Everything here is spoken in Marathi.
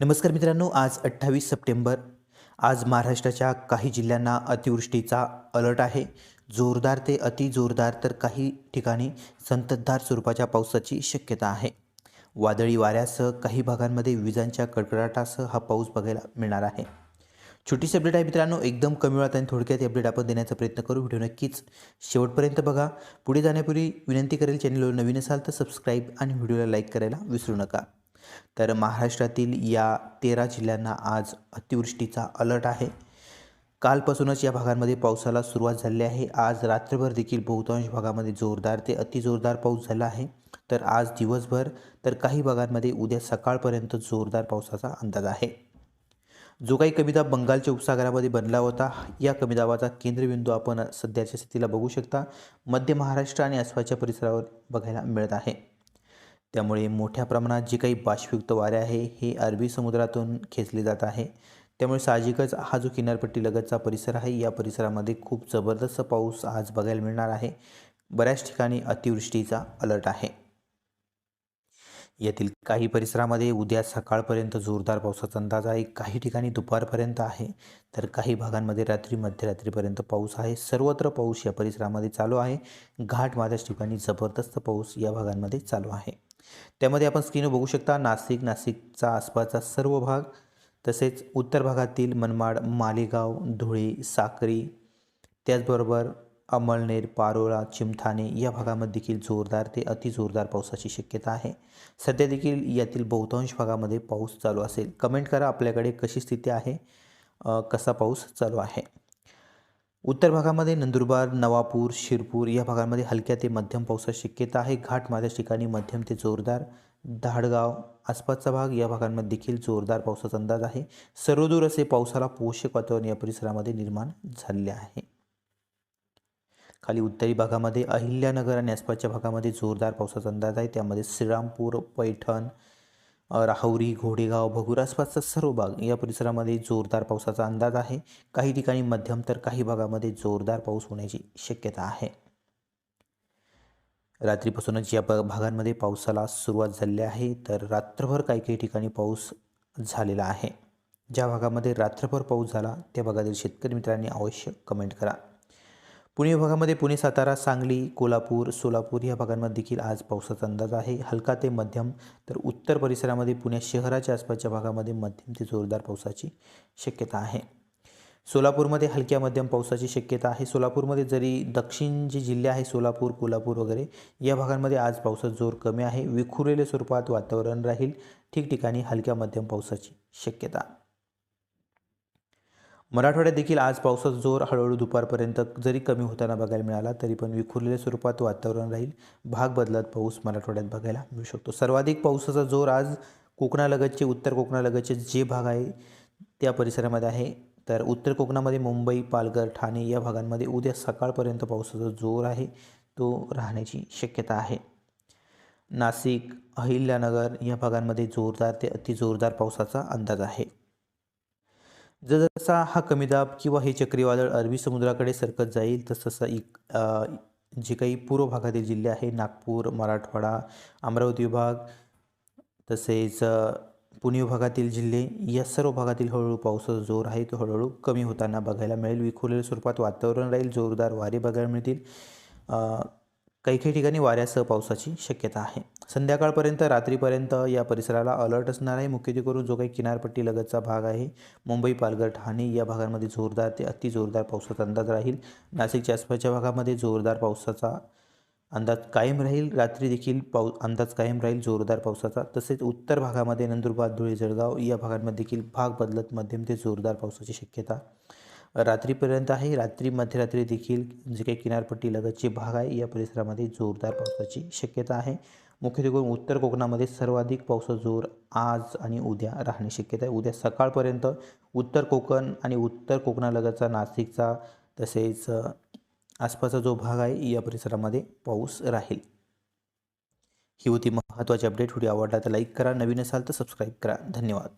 नमस्कार मित्रांनो आज अठ्ठावीस सप्टेंबर. आज महाराष्ट्राच्या काही जिल्ह्यांना अतिवृष्टीचा अलर्ट आहे. जोरदार ते अति जोरदार तर काही ठिकाणी संततधार स्वरूपाच्या पावसाची शक्यता आहे. वादळी वाऱ्यासह काही भागांमध्ये विजांच्या कडकडाटासह हा पाऊस बघायला मिळणार आहे. छोटीशी अपडेट आहे मित्रांनो एकदम कमी वेळात आणि थोडक्यात अपडेट आपण देण्याचा प्रयत्न करू. व्हिडिओ नक्कीच शेवटपर्यंत बघा. पुढे जाण्यापूर्वी विनंती करेल चॅनलवर नवीन असाल तर सबस्क्राईब आणि व्हिडिओला लाईक करायला विसरू नका. तर महाराष्ट्रातील या तेरा जिल्ह्यांना आज अतिवृष्टीचा अलर्ट आहे. कालपासूनच या भागांमध्ये पावसाला सुरुवात झाली आहे. आज रात्रभर देखील बहुतांश भागामध्ये जोरदार ते अतिजोरदार पाऊस झाला आहे. तर आज दिवसभर तर काही भागांमध्ये उद्या सकाळपर्यंत जोरदार पावसाचा अंदाज आहे. जो काही कमीदाब बंगालच्या उपसागरामध्ये बनला होता या कमीदाबाचा केंद्रबिंदू आपण सध्याच्या स्थितीला बघू शकता. मध्य महाराष्ट्र आणि आसपासच्या परिसरावर बघायला मिळत आहे. त्यामुळे मोठ्या प्रमाणात जे काही बाष्पयुक्त वारे आहे हे अरबी समुद्रातून खेचले जात आहे. त्यामुळे साहजिकच हा जो किनारपट्टीलगतचा परिसर आहे या परिसरामध्ये खूप जबरदस्त पाऊस आज बघायला मिळणार आहे. बऱ्याच ठिकाणी अतिवृष्टीचा अलर्ट आहे. यातील काही परिसरामध्ये उद्या सकाळपर्यंत जोरदार पावसाचा अंदाज आहे. काही ठिकाणी दुपारपर्यंत आहे. तर काही भागांमध्ये रात्री मध्यरात्रीपर्यंत पाऊस आहे. सर्वत्र पाऊस या परिसरामध्ये चालू आहे. घाट माझ्याच ठिकाणी जबरदस्त पाऊस या भागांमध्ये चालू आहे. त्यामध्ये आपण स्क्रीनवर बघू शकता नाशिक नाशिकचा आसपासचा सर्व भाग तसेच उत्तर भागातील मनमाड मालेगाव धुळे साक्री त्याचबरोबर अमळनेर पारोळा चिमठाणे या भागामध्ये देखील जोरदार ते अतिजोरदार पावसाची शक्यता आहे. सध्या देखील यातील बहुतांश भागामध्ये पाऊस चालू असेल. कमेंट करा आपल्याकडे कशी स्थिती आहे कसा पाऊस चालू आहे. उत्तर भागामध्ये नंदुरबार नवापूर शिरपूर या भागांमध्ये हलक्या ते मध्यम पावसाची शक्यता आहे. घाट माझ्या ठिकाणी मध्यम ते जोरदार. धाडगाव आसपासचा भाग या भागांमध्ये देखील जोरदार पावसाचा अंदाज आहे. सर्वदूर असे पावसाला पोषक वातावरण या परिसरामध्ये निर्माण झालेले आहे. खाली उत्तरी भागामध्ये अहिल्यानगर आणि आसपासच्या भागामध्ये जोरदार पावसाचा अंदाज आहे. त्यामध्ये श्रीरामपूर पैठण राहुरी घोडेगाव भगूर आसपासचा सर्व भाग या परिसरामध्ये जोरदार पावसाचा अंदाज आहे. काही ठिकाणी मध्यम तर काही भागामध्ये जोरदार पाऊस होण्याची शक्यता आहे. रात्रीपासूनच या भागांमध्ये पावसाला सुरुवात झालेली आहे. तर रात्रभर काही काही ठिकाणी पाऊस झालेला आहे. ज्या भागामध्ये रात्रभर पाऊस झाला त्या भागातील शेतकरी मित्रांनी अवश्य कमेंट करा. पुणे विभागामध्ये पुणे सातारा सांगली कोल्हापूर सोलापूर या भागांमध्ये देखील आज पावसाचा अंदाज आहे. हलका ते मध्यम तर उत्तर परिसरामध्ये पुणे शहराच्या आसपासच्या भागामध्ये मध्यम ते जोरदार पावसाची शक्यता आहे. सोलापूरमध्ये हलक्या मध्यम पावसाची शक्यता आहे. सोलापूरमध्ये जरी दक्षिण जे जिल्हे आहे सोलापूर कोल्हापूर वगैरे या भागांमध्ये आज पावसाचा जोर कमी आहे. विखुरलेल्या स्वरूपात वातावरण राहील. ठिकठिकाणी हलक्या मध्यम पावसाची शक्यता. मराठवाड्यात देखील आज पावसाचा जोर हळूहळू दुपारपर्यंत जरी कमी होताना बघायला मिळाला तरी पण विखुरलेल्या स्वरूपात वातावरण राहील. भाग बदलत पाऊस मराठवाड्यात बघायला मिळू शकतो. सर्वाधिक पावसाचा जोर आज कोकणालगतचे उत्तर कोकणालगतचे जे भाग आहे त्या परिसरामध्ये आहे. तर उत्तर कोकणामध्ये मुंबई पालघर ठाणे या भागांमध्ये उद्या सकाळपर्यंत पावसाचा जोर आहे. तो राहण्याची शक्यता आहे. नाशिक अहिल्यानगर या भागांमध्ये जोरदार ते अतिजोरदार पावसाचा अंदाज आहे. जसजसा हा कमी दाब किंवा हे चक्रीवादळ अरबी समुद्राकडे सरकत जाईल तसतसा इक जे काही पूर्व भागातील जिल्हे आहे नागपूर मराठवाडा अमरावती विभाग तसेच पुणे विभागातील जिल्हे या सर्व भागातील हळूहळू पावसाचा जोर आहे. तो हळूहळू कमी होताना बघायला मिळेल. विखुरलेल्या स्वरूपात वातावरण राहील. जोरदार वारे बघायला मिळतील. काही काही ठिकाणी वाऱ्यासह पावसाची शक्यता आहे. संध्याकाळपर्यंत रात्रीपर्यंत या परिसराला अलर्ट असणार आहे. मुख्यत्वे करून जो काही किनारपट्टी लगतचा भाग आहे मुंबई पालघर ठाणे या भागांमध्ये जोरदार ते अति जोरदार पावसाचा अंदाज राहील. नाशिकच्या आसपासच्या भागामध्ये जोरदार पावसाचा अंदाज कायम राहील. रात्री देखील पाऊ अंदाज कायम राहील. जोरदार पावसाचा. तसेच उत्तर भागामध्ये नंदुरबार धुळे जळगाव या भागांमध्ये देखील भाग बदलत मध्यम ते जोरदार पावसाची शक्यता रात्रीपर्यंत आहे. रात्री मध्यरात्री देखील जे काही किनारपट्टी लगतचे भाग आहे या परिसरामध्ये जोरदार पावसाची शक्यता आहे. मुख्यत्वे करून उत्तर कोकणामध्ये सर्वाधिक पावसाचा जोर आज आणि उद्या राहणे शक्यता आहे. उद्या सकाळपर्यंत उत्तर कोकण आणि उत्तर कोकणालगतचा नाशिकचा तसेच आसपासचा जो भाग आहे या परिसरामध्ये पाऊस राहील. ही होती महत्त्वाची अपडेट. व्हिडिओ आवडला तर लाईक करा. नवीन असाल तर सबस्क्राईब करा. धन्यवाद.